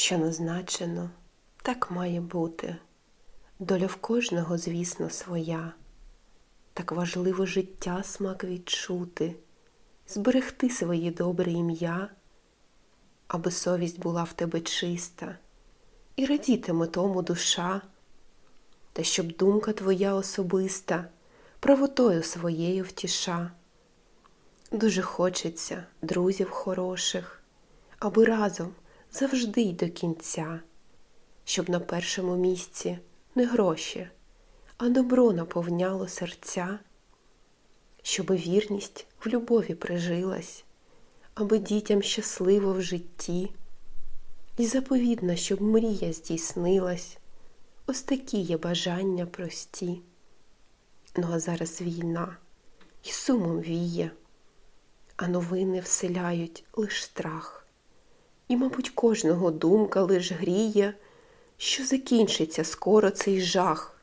що назначено, так має бути. Доля в кожного, звісно, своя. Так важливо життя смак відчути, зберегти своє добре ім'я, аби совість була в тебе чиста, і радітиме тому душа, та щоб думка твоя особиста правотою своєю втіша. Дуже хочеться друзів хороших, аби разом завжди й до кінця, щоб на першому місці не гроші, а добро наповняло серця, щоби вірність в любові прижилась, аби дітям щасливо в житті, І заповідно, щоб мрія здійснилась, ось такі є бажання прості. Ну а зараз війна і сумом віє, а новини вселяють лиш страх. І, мабуть, кожного думка лиш гріє, що закінчиться скоро цей жах.